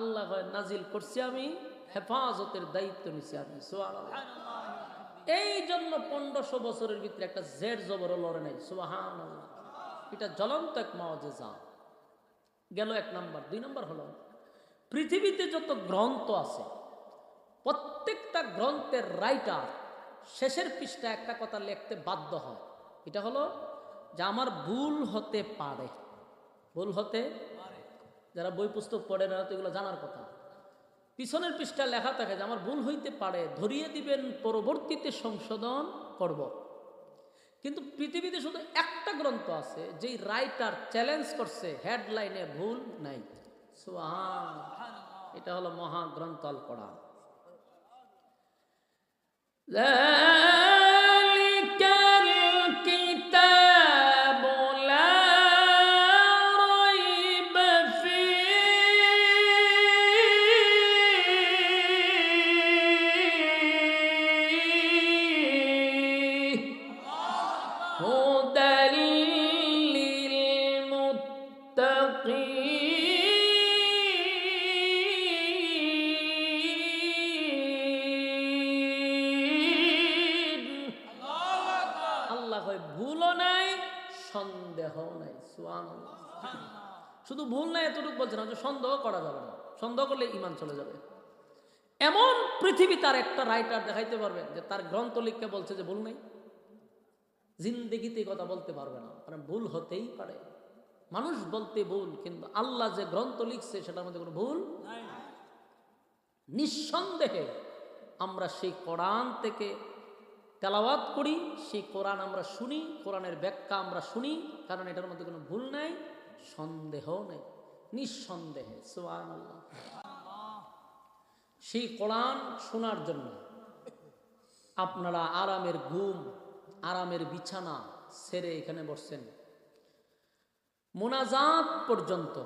আল্লাহ কয়, নাজিল করছি আমি হেফাজতের দায়িত্ব নিছি আমি সুবহানাল্লাহ। এই জন্য পনেরোশো বছরের ভিতরে একটা জের জবর লড়ে নেই। সুবাহান এটা জ্বলন্ত এক মাওজেজা গেল এক নাম্বার। দুই নাম্বার হলো, পৃথিবীতে যত গ্রন্থ আছে, প্রত্যেকটা গ্রন্থের রাইটার শেষের পৃষ্ঠা একটা কথা লিখতে বাধ্য হয়। এটা হলো যে আমার ভুল হতে পারে। ভুল হতে যারা বই পুস্তক পড়ে না তো এগুলো জানার কথা। পিছনের পৃষ্ঠা লেখা থাকে যে আমার ভুল হইতে পারে, ধরিয়ে দিবেন, পরবর্তীতে সংশোধন করব। কিন্তু পৃথিবীতে শুধু একটা গ্রন্থ আছে, যেই রাইটার চ্যালেঞ্জ করছে, হেডলাইনে ভুল নাই। এটা হলো মহাগ্রন্থ কোরআন ভুলও নাই সন্দেহ নাই। শুধু ভুল নাই এতটুকু বলছে না যে সন্দেহ করা যাবে না। সন্দেহ করলে ইমান চলে যাবে। এমন পৃথিবী তার একটা রাইটার দেখাইতে পারবে, যে তার গ্রন্থ লিখকে বলছে যে ভুল নেই। জিন্দেগিতে কথা বলতে পারবে না মানে ভুল হতেই পারে। মানুষ বলতে ভুল, কিন্তু আল্লাহ যে গ্রন্থ লিখছে, সেটার মধ্যে কোনো ভুল নিঃসন্দেহে আমরা সেই কোরআন থেকে তেলাওয়াত করি, সেই কোরআন আমরা শুনি, কোরআনের ব্যাখ্যা আমরা শুনি, কারণ এটার মধ্যে কোনো ভুল নাই, সন্দেহ নেই, নিঃসন্দেহে সুবহান আল্লাহ সেই কোরআন শোনার জন্য আপনারা আরামের ঘুম, আরামের বিছানা সেরে এখানে বসছেন। মোনাজাত পর্যন্ত,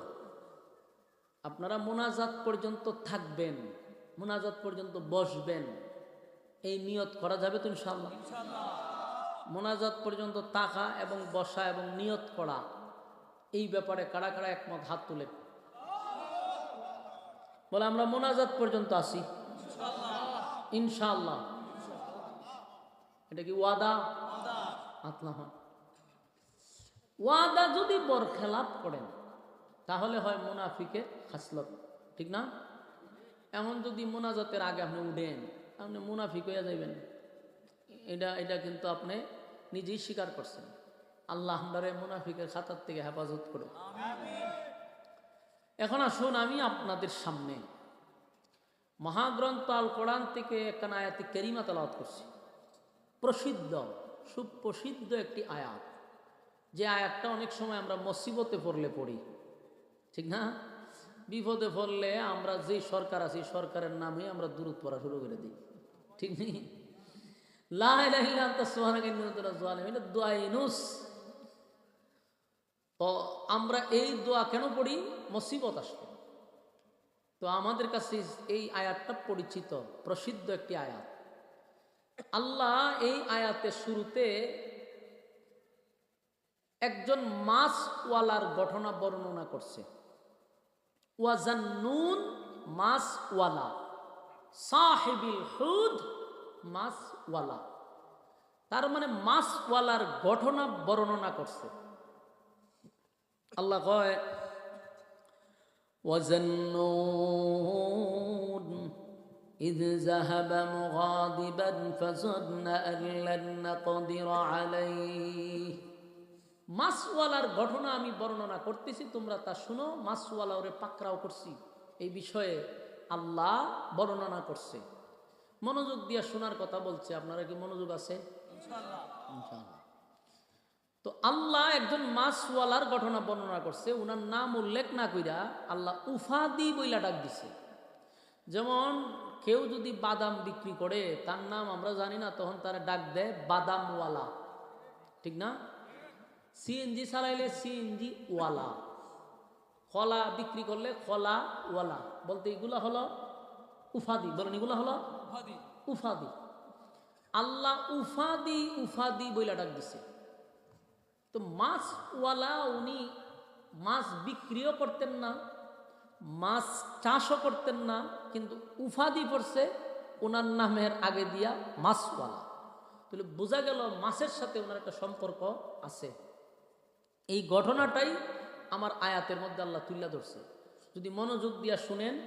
আপনারা মোনাজাত পর্যন্ত থাকবেন, মোনাজাত পর্যন্ত বসবেন। এই নিয়ত করা যাবে তো ইনশাল্লাহ মোনাজাত পর্যন্ত তাকা এবং বসা এবং নিয়ত করা এই ব্যাপারে কারা কারা একমত হাত তুলে। বলে আমরা মোনাজাত পর্যন্ত আসি ইনশাল্লাহ এটা কি ওয়াদা? আতলাম ওয়াদা যদি বরখেলাপ করেন তাহলে হয় মুনাফিকে খাসলত ঠিক না? এমন যদি মোনাজাতের আগে আপনি উঠেন আপনি মুনাফিক হয়ে যাইবেন। এটা এটা কিন্তু আপনি নিজেই স্বীকার করছেন। আল্লাহ আমরারে মুনাফিকের খাতার থেকে হেফাজত করো এখন আসুন আমি আপনাদের সামনে মহাগ্রন্থ আল কোরআন থেকে একখানা আয়াতি কেরিমা তালাওয়াত করছি। প্রসিদ্ধ সুপ্রসিদ্ধ একটি আয়াত। যে আয়াতটা অনেক সময় আমরা মসিবতে পড়লে পড়ি। ঠিক না? বিপদে পড়লে আমরা যেই সরকার আছি সরকারের নামে আমরা দূরত পড়া শুরু করে দিই। ঠিক নেই? তো আমরা এই দোয়া কেন পড়ি? মুসিবত আসলে তো আমাদের কাছে এই আয়াতটা পরিচিত, প্রসিদ্ধ একটি আয়াত। আল্লাহ এই আয়াতের শুরুতে একজন মাসওয়ালার ঘটনা বর্ণনা করছে। ওয়াজান্নুন মাসওয়ালা সাহেবিল হুদ মাসওয়ালা তার মানে মাসওয়ালার ঘটনা বর্ণনা করছে আল্লাহ কয় وزنون إذ ذهب مغاضبا فظن أن لن نقدر عليه মাসওয়ালার ঘটনা আমি বর্ণনা করতেছি তোমরা তা শুনো মাসওয়ালা ওরে পাকড়াও করছি। এই বিষয়ে আল্লাহ বর্ণনা করছে। মনোযোগ দিয়ে শোনার কথা বলছে আপনারা কি মনোযোগ আছে? তো আল্লাহ একজন মাসওয়ালার ঘটনা বর্ণনা করছে উনার নাম উল্লেখ না কইরা আল্লাহ উফাদি বইলা ডাক দিছে। যেমন কেউ যদি বাদাম বিক্রি করে তার নাম আমরা জানি না তখন তারা ডাক দেয় বাদামওয়ালা। ঠিক না? সিএনজি চালাইলে সিএনজি ওয়ালা। কলা বিক্রি করলে কলা ওয়ালা। বলতে এগুলা হলো উফাদি। বলেন এগুলা হলো উফাদি। আল্লাহ উফাদি উফাদি বইলা ডাক দিছে। তো মাছওয়ালা উনি মাছ বিক্রিও করতেন না মাছ চাষও করতেন না কিন্তু উফাদি পড়ছে ওনার নামের আগে দিয়া মাছওয়ালা তাহলে বোঝা গেল মাছের সাথে ওনার একটা সম্পর্ক আছে। এই ঘটনাটাই আমার আয়াতের মধ্যে আল্লাহ তুল্লা ধরছে। যদি মনোযোগ দিয়া শুনেন,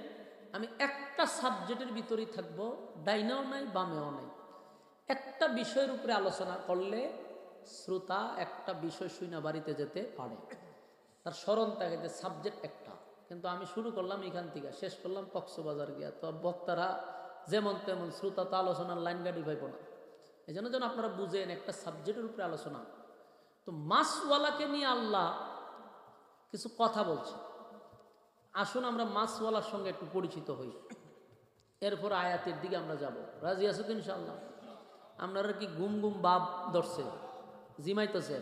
আমি একটা সাবজেক্টের ভিতরেই থাকব, ডাইনাও নাই, বামেও নাই। একটা বিষয়ের উপরে আলোচনা করলে শ্রোতা একটা বিষয় শুনে বাড়িতে যেতে পারে। তার স্মরণ থাকে যে সাবজেক্ট একটা। কিন্তু আমি শুরু করলাম এখান থেকে, শেষ করলাম কক্সবাজার গিয়া। তো বক্তারা যেমন তেমন শ্রোতা তো আলোচনার লাইন গাড়ি পাইব না। এই জন্য যেন আপনারা বুঝেন, একটা সাবজেক্টের উপরে আলোচনা তো মাসওয়ালাকে নিয়ে আল্লাহ কিছু কথা বলছে। আসুন আমরা মাসওয়ালার সঙ্গে একটু পরিচিত হই। এরপর আয়াতের দিকে আমরা যাব। রাজি তো ইনশাল্লাহ আপনারা কি গুম গুম বাপ ধরছে? জিমাইতেছে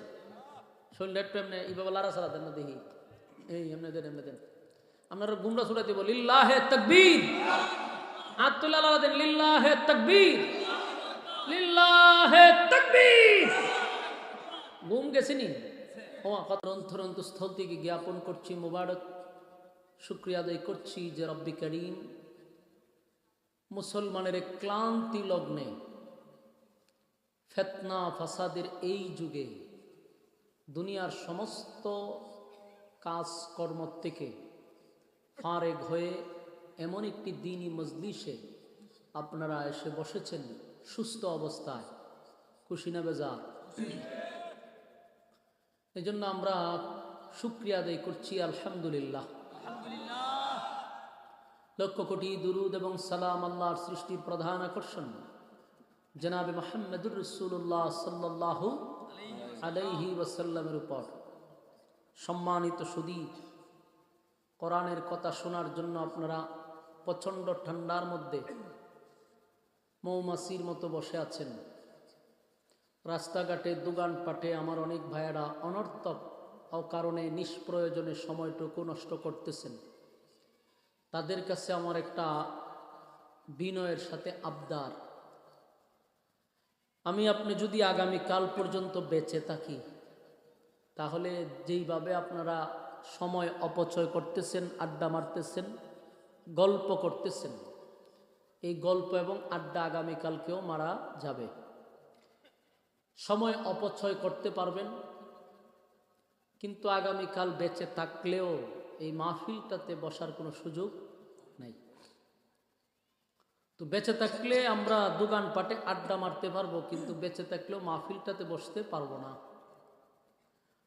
শরীরটা একটু এমনি এইভাবে লারা সারা দেন দেখি। এই, এমনি দেন এমনি দেন। আপনারা গুমরা ছুড়াইতে বল লিল্লাহে তকবীর। আতুল্লাহ লারা দেন লিল্লাহে তকবীর। তকবীর। ঘুম গেছিনি? ও অন্তরন্ত স্থল থেকে জ্ঞাপন করছি, মোবারক। শুক্রিয়া আদায় করছি যে রব্বি করিম মুসলমানের ক্লান্তি লগ্নে, ফেতনা, ফাসাদের এই যুগে দুনিয়ার সমস্ত কাজকর্ম থেকে ফারেক হয়ে এমন একটি দিনই মজলিসে আপনারা এসে বসেছেন, সুস্থ অবস্থায় কুশিনা বেজার। এই জন্য আমরা শুক্রিয়া আদায় করছি আলহামদুলিল্লাহ। লক্ষ কোটি দুরুদ এবং সালাম আল্লাহর সৃষ্টির প্রধান আকর্ষণ। জনাবে মোহাম্মদুর রসুল্লাহ সাল্লাহ আলাইহি ওয়াসাল্লামের উপর। সম্মানিত সুদীপ কোরআনের কথা শোনার জন্য আপনারা প্রচণ্ড ঠান্ডার মধ্যে মৌমাছির মতো বসে আছেন। রাস্তাঘাটে, দোকানপাটে আমার অনেক ভাইয়েরা অনর্থক অকারণে নিষ্প্রয়োজনে সময়টুকু নষ্ট করতেছেন। তাদের কাছে আমার একটা বিনয়ের সাথে আবদার। আমি আপনি যদি আগামী কাল পর্যন্ত বেঁচে থাকি, তাহলে যেইভাবে আপনারা সময় অপচয় করতেছেন, আড্ডা মারতেছেন, গল্প করতেছেন, এই গল্প এবং আড্ডা আগামীকালকেও মারা যাবে। সময় অপচয় করতে পারবেন। কিন্তু আগামীকাল বেঁচে থাকলেও এই মাহফিলটাতে বসার কোনো সুযোগ নাই। তো বেঁচে থাকলে আমরা দোকানপাটে আড্ডা মারতে পারব, কিন্তু বেঁচে থাকলেও মাহফিলটাতে বসতে পারব না।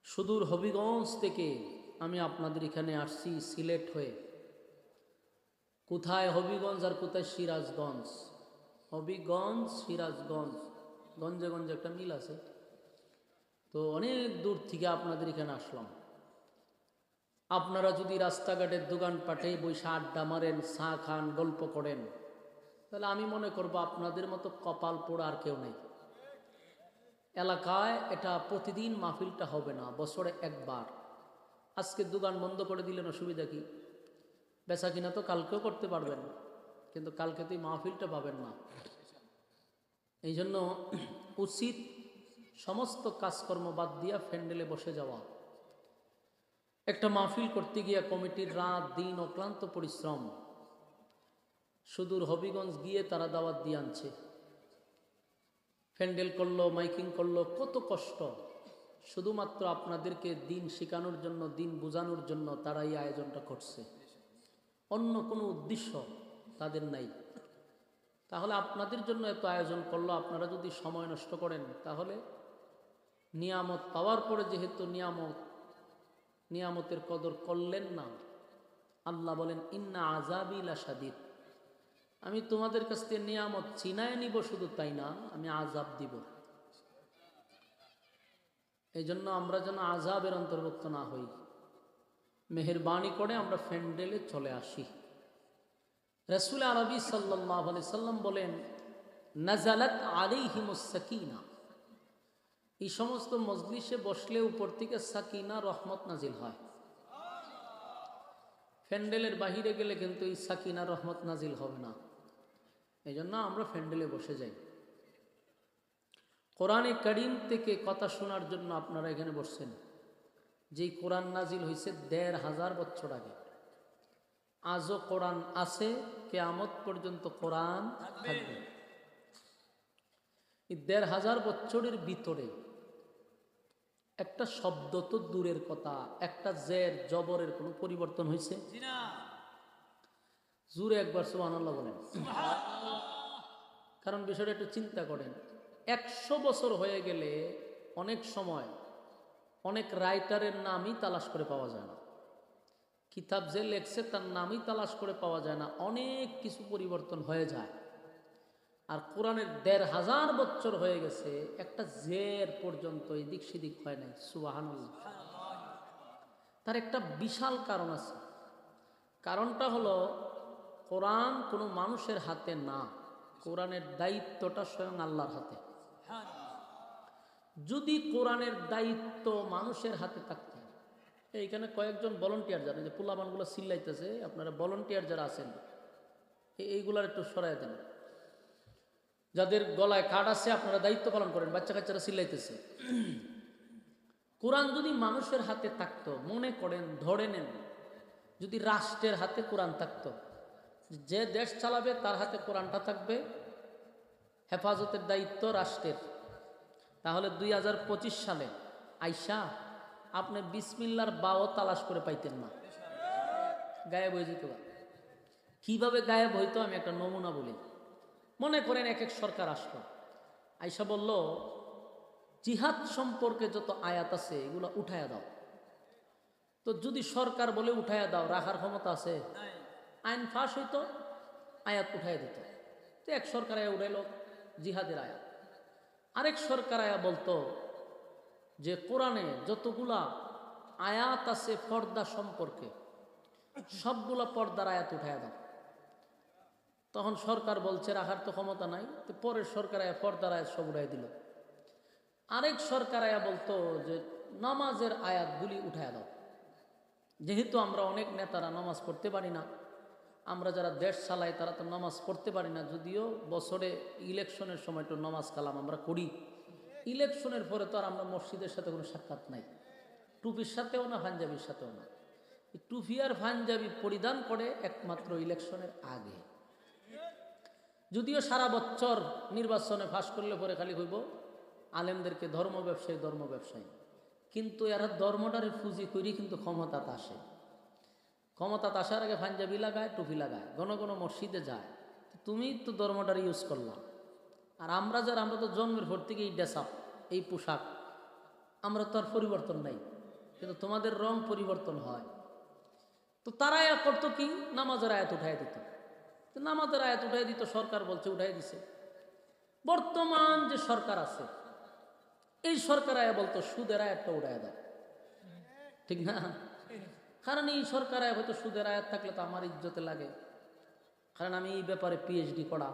সুদূর হবিগঞ্জ থেকে আমি আপনাদের এখানে আসছি সিলেট হয়ে। কোথায় হবিগঞ্জ আর কোথায় সিরাজগঞ্জ? হবিগঞ্জ, সিরাজগঞ্জ। গঞ্জে গঞ্জে একটা মিল আছে। তো অনেক দূর থেকে আপনাদের এখানে আসলাম। আপনারা যদি রাস্তাঘাটের দোকানপাটে বৈশা আড্ডা মারেন, চা খান, গল্প করেন, তাহলে আমি মনে করব আপনাদের মতো কপাল পোড়া আর কেউ নেই। এলাকায় এটা প্রতিদিন মাহফিলটা হবে না, বছরে একবার। আজকে দোকান বন্ধ করে দিলেন, অসুবিধা কি? বেচা কিনা তো কালকেও করতে পারবেন, কিন্তু কালকে তুই মাহফিলটা পাবেন না। এই জন্য উচিত সমস্ত কাজকর্ম বাদ দিয়া ফ্যান্ডেলে বসে যাওয়া। একটা মাহফিল করতে গিয়া কমিটির রাত, দিন অক্লান্ত পরিশ্রম। সুদূর হবিগঞ্জ গিয়ে তারা দাওয়াত দিয়ে আনছে। ফ্যান্ডেল করল, মাইকিং করল, কত কষ্ট। শুধুমাত্র আপনাদেরকে দিন শেখানোর জন্য, দিন বোঝানোর জন্য তারা এই আয়োজনটা করছে। অন্য কোনো উদ্দেশ্য তাদের নাই। তাহলে আপনাদের জন্য এত আয়োজন করল, আপনারা যদি সময় নষ্ট করেন, তাহলে নিয়ামত পাওয়ার পরে যেহেতু নিয়ামত, নিয়ামতের কদর করলেন না। আল্লাহ বলেন, ইন্না আজাবিলা সাদিদ আমি তোমাদের কাছ থেকে নিয়ামত চিনায় নিব, শুধু তাই না, আমি আজাব দিব। এই জন্য আমরা যেন আজাবের অন্তর্ভুক্ত না হই। মেহরবানি করে আমরা ফ্যান্ডেলে চলে আসি। রসুল আরবি সাল্লাহ আলি সাল্লাম বলেন, নাজালাত সাকিনা। এই সমস্ত মজলিসে বসলে উপর থেকে সাকিনা, রহমত নাজিল হয়। ফ্যান্ডেলের বাহিরে গেলে কিন্তু এই সাকিনা, রহমত নাজিল হবে না। এই জন্য আমরা ফ্যান্ডেলে বসে যাই। কোরআনে করিম থেকে কথা শোনার জন্য আপনারা এখানে বসছেন। যেই কোরআন নাজিল হয়েছে দেড় হাজার বছর আগে। আজও কোরআন আছে কেয়ামত পর্যন্ত কোরআন থাকবে। এই দেড় হাজার বছরের ভিতরে একটা শব্দ তো দূরের কথা একটা জের জবরের কোনো পরিবর্তন হয়েছে? জুড়ে একবার সুবহানাল্লাহ বলেন। কারণ বিষয়টা একটু চিন্তা করেন একশো বছর হয়ে গেলে অনেক সময় অনেক রাইটারের নামই তালাশ করে পাওয়া যায় না। কিতাব যে লেখছে তার নামই তালাশ করে পাওয়া যায় না, অনেক কিছু পরিবর্তন হয়ে যায়। আর কোরআনের দেড় হাজার বছর হয়ে গেছে, একটা জের পর্যন্ত এদিক সেদিক হয় নাই, সুবাহানুল্লাহ। তার একটা বিশাল কারণ আছে। কারণটা হলো, কোরআন কোনো মানুষের হাতে না, কোরআনের দায়িত্বটা স্বয়ং আল্লাহর হাতে। যদি কোরআনের দায়িত্ব মানুষের হাতে থাকতো এইখানে কয়েকজন ভলন্টিয়ার যারা যে পোলাবানগুলো চিল্লাইতেছে, আপনারা ভলন্টিয়ার যারা আছেন এইগুলার একটু সরাই দেন। যাদের গলায় কার্ড আছে, আপনারা দায়িত্ব পালন করেন, বাচ্চা কাচ্চারা চিল্লাইতেছে। কোরআন যদি মানুষের হাতে থাকতো, মনে করেন, ধরে নেন, যদি রাষ্ট্রের হাতে কোরআন থাকতো, যে দেশ চালাবে, তার হাতে কোরআনটা থাকবে, হেফাজতের দায়িত্ব রাষ্ট্রের। তাহলে দুই হাজার পঁচিশ সালে আইসা আপনি বিসমিল্লার বাও তালাশ করে পাইতেন না। গায়েব হয়ে যেত। কীভাবে গায়েব হইতো আমি একটা নমুনা বলি। মনে করেন এক এক সরকার আসলো। আইসা বলল, জিহাদ সম্পর্কে যত আয়াত আছে, এগুলো উঠায়া দাও। তো যদি সরকার বলে উঠায়া দাও, রাখার ক্ষমতা আছে? আইন ফাঁস হইতো, আয়াত উঠাইয়া দিত। তো এক সরকার আয়া উঠাইল, জিহাদের আয়াত। আরেক সরকার আয়া বলতো যে কোরআনে যতগুলা আয়াত আছে পর্দা সম্পর্কে, সবগুলা পর্দার আয়াত উঠায় দাও। তখন সরকার বলছে, রাখার তো ক্ষমতা নাই। তো পরের সরকার আয়া পর্দার আয়াত সব উঠাই দিল। আরেক সরকার আয়া বলতো যে, নামাজের আয়াতগুলি উঠায় দাও। যেহেতু আমরা অনেক নেতারা নামাজ পড়তে পারি না, আমরা যারা দেশ চালাই তারা তো নামাজ পড়তে পারি না, যদিও বছরে ইলেকশনের সময় একটু নামাজ কালাম আমরা করি। ইলেকশনের পরে তো আর আমরা মসজিদের সাথে কোনো সাক্ষাৎ নাই। টুপির সাথেও না, পাঞ্জাবির সাথেও না। টুপি আর পাঞ্জাবি পরিধান করে একমাত্র ইলেকশনের আগে। যদিও সারা বছর নির্বাচনে ফাঁস করলে পরে খালি হইব আলেমদেরকে ধর্ম ব্যবসায়ী ধর্ম ব্যবসায়ী। কিন্তু এরা ধর্মটারে ফুজি করি কিন্তু ক্ষমতাত আসে। ক্ষমতাত আসার আগে পাঞ্জাবি লাগায়, টুপি লাগায়, ঘন ঘন মসজিদে যায়। তুমি তো ধর্মটার ইউজ করলাম আর আমরা যারা, আমরা তো জন্মের পর থেকে এই ডেসাপ এই পোশাক। আমরা তো আর পরিবর্তন নাই, কিন্তু তোমাদের রং পরিবর্তন হয়। তো তারা করতো কি? নামাজের আয়াত উঠাই দিত। নামাজের আয়াত উঠাই দিত, সরকার বলছে উঠাই দিছে। বর্তমান যে সরকার আছে, এই সরকার আয়া বলতো, সুদের আয়াতটা উঠাই দাও। ঠিক না? কারণ এই সরকার আয়া হয়তো সুদের আয়াত থাকলে তো আমার ইজ্জতে লাগে। কারণ আমি এই ব্যাপারে পিএইচডি করা।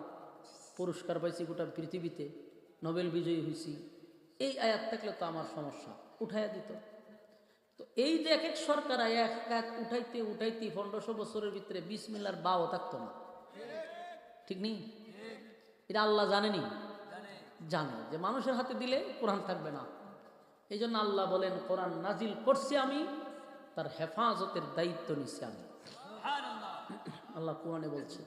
পুরস্কার পাইছি গোটা পৃথিবীতে নোবেল বিজয়ী হয়েছি এই আয়াত থাকলে তো আমার সমস্যা উঠাইয়া দিত। তো এই যে এক এক সরকার আয়া এক এক উঠাইতে উঠাইতে পনেরোশো বছরের ভিতরে বিশ মিলার বাও থাকতো না। ঠিক নেই? এটা আল্লাহ জানেনি? জানে। যে মানুষের হাতে দিলে কোরআন থাকবে না। এই জন্য আল্লাহ বলেন কোরআন নাজিল করছি আমি তার হেফাজতের দায়িত্ব নিচ্ছি আমি। আল্লাহ কোরআনে বলছে